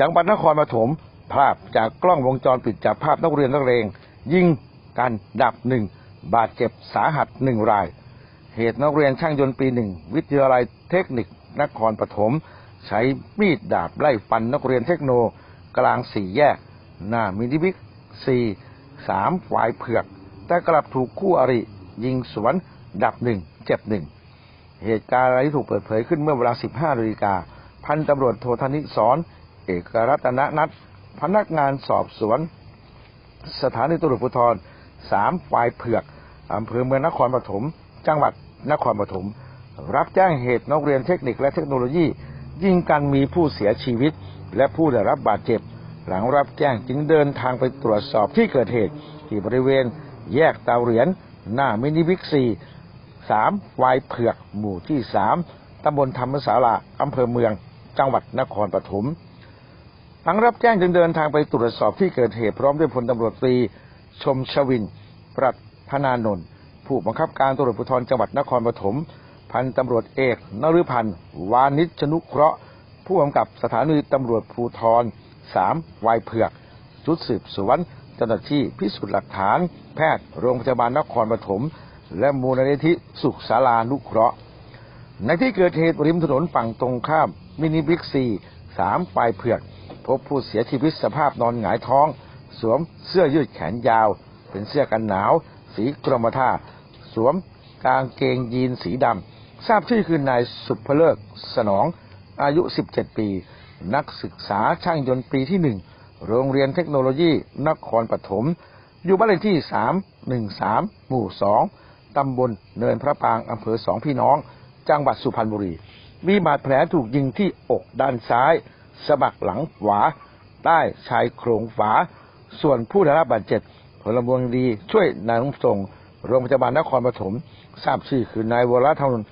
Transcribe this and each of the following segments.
จังหวัดนครปฐมภาพจากกล้องวงจรปิดจับภาพนักเรียนนักเรงยิงกันดับหนึ่งบาดเจ็บสาหัสหนึ่งราย เหตุนักเรียนช่างยนต์ปีหนึ่งวิทยาลัยเทคนิคนครปฐมใช้มีดดาบไล่ฟันนักเรียนเทคโนกลางสี่แยก หน้ามินิบิ๊กซีสามฝ่ายเผือก แต่กลับถูกคู่อริ ยิงสวนดับหนึ่งเจ็บหนึ่งเหตุการณ์อะไรที่ถูกเปิดเผยขึ้นเมื่อเวลา 15นาฬิกาพันตำรวจโทธนิสร เอกรัตนนัทพนักงานสอบสวน สถานีตำรวจภูธรสามฝ่ายเผือกอำเภอเมืองนครปฐมจังหวัดนครปฐมรับแจ้งเหตุนักเรียนเทคนิคและเทคโนโลยี ยิงกันมีผู้เสียชีวิต และผู้ได้รับบาดเจ็บ หลังรับแจ้งจึงเดินทางไปตรวจสอบที่เกิดเหตุ ที่บริเวณ แยกเตาเหรียญหน้ามินิบิ๊กซีสามวายเผือกหมู่ที่สามตำบลธรรมศาลาอำเภอเมือง จังหวัดนครปฐม หลังรับแจ้งจึงเดินทางไปตรวจสอบที่เกิดเหตุพร้อมด้วยพลตำรวจตรีชมชวิน ปรัตพนานนท์ผู้บังคับการตำรวจภูธรจังหวัดนครปฐมพันตำรวจเอกนฤพันธ์วานิชนุเคราะห์ ผู้กำกับสถานีตำรวจภูธรสามวายเผือกชุดสืบสวนเจ้าหน้าที่พิสูจน์หลักฐาน แพทย์โรงพยาบาลนครปฐมและมูลนิธิสุขศาลานุเคราะห์ ในที่เกิดเหตุริมถนนฝั่งตรงข้ามมินิบิ๊กซีสามปลายเผือก พบผู้เสียชีวิตสภาพนอนหงายท้อง สวมเสื้อยืดแขนยาว เป็นเสื้อกันหนาว สีกรมท่า สวมกางเกงยีนสีดำ ทราบชื่อคือนายสุภเลิกสนอง อายุ 17 ปี นักศึกษาช่างยนต์ปีที่หนึ่ง โรงเรียนเทคโนโลยีนครปฐม อยู่บ้านเลขที่ 313 หมู่ 2 ตำบลเนินพระปางอำเภอสองพี่น้อง จังหวัดสุพรรณบุรี มีบาดแผลถูกยิงที่อกด้านซ้าย สะบักหลังขวา ใต้ชายโครงฝา ส่วนผู้ได้รับบาดเจ็บพลเมืองดี ช่วยนำส่งโรงพยาบาลนครปฐมทราบชื่อคือนายวรธน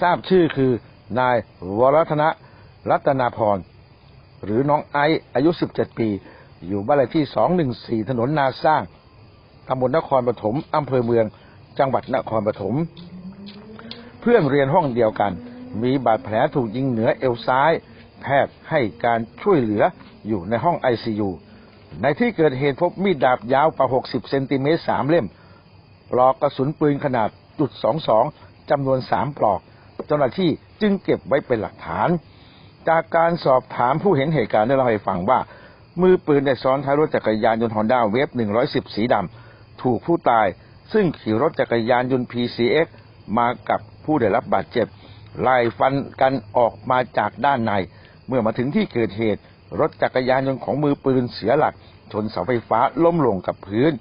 ทราบชื่อคือ นายวรธนะรัตนาพร หรือน้องไอซ์อายุ 17 ปี อยู่บ้านเลขที่ 214 ถนนนาสร้างตำบลนครปฐมอำเภอเมือง จังหวัดนครปฐม เพื่อนเรียนห้องเดียวกัน มีบาดแผลถูกยิงเหนือเอวซ้าย แพทย์ให้การช่วยเหลืออยู่ในห้องไอซียูในที่เกิดเหตุพบมีดดาบยาวกว่า60 เซนติเมตรสามเล่ม ปลอกกระสุนปืนขนาดจุด22จำนวน3ปลอก เจ้าหน้าที่จึงเก็บไว้เป็นหลักฐาน จากการสอบถามผู้เห็นเหตุการณ์ได้เล่าให้ฟังว่า มือปืนได้ซ้อนท้ายรถจักรยานยนต์ฮอนด้าเวฟ110 สีดำถูกผู้ตาย ซึ่งขี่รถจักรยานยนต์ PCX มากับผู้ได้รับบาดเจ็บไล่ฟันกันออกมาจากด้านใน เมื่อมาถึงที่เกิดเหตุ รถจักรยานยนต์ของมือปืนเสียหลัก ชนเสาไฟฟ้าล้มลงกับพื้น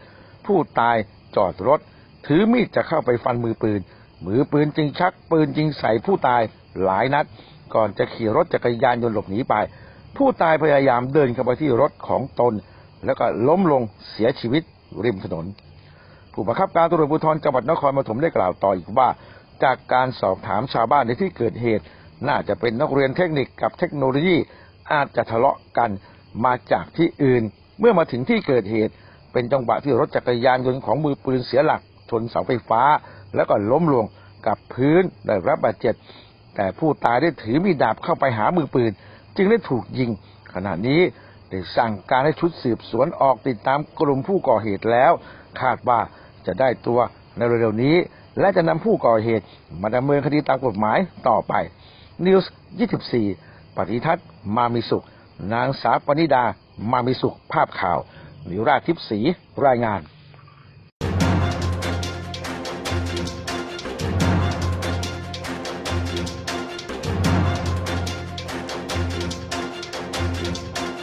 ผู้ตายจอดรถ ถือมีดจะเข้าไปฟันมือปืน มือปืนจึงชักปืนยิงใส่ผู้ตายหลายนัด ก่อนจะขี่รถจักรยานยนต์หลบหนีไป ผู้ตายพยายามเดินเข้าไปที่รถของตน แล้วก็ล้มลงเสียชีวิตริมถนน ผู้บังคับการตำรวจภูธรจังหวัดนครปฐมได้กล่าวต่ออีกว่า จากการสอบถามชาวบ้านในที่เกิดเหตุ น่าจะเป็นนักเรียนเทคนิคกับเทคโนโลยีอาจจะทะเลาะกันมาจากที่อื่น เมื่อมาถึงที่เกิดเหตุ เป็นจังหวะที่รถจักรยานยนต์ของมือปืนเสียหลักชนเสาไฟฟ้า แล้วก็ล้มลงกับพื้นได้รับบาดเจ็บ แต่ผู้ตายได้ถือมีดดาบเข้าไปหามือปืน จึงได้ถูกยิง ขณะนี้ได้สั่งการให้ชุดสืบสวนออกติดตามกลุ่มผู้ก่อเหตุแล้ว คาดว่าจะได้ตัวในเร็วๆนี้ และจะนำผู้ก่อเหตุมาดำเนินคดีตามกฎหมายต่อไป นิวส์24 ปฏิทัศน์มามิสุข นางสาวปณิดา มามิสุขภาพข่าว นิราทิพสีรายงาน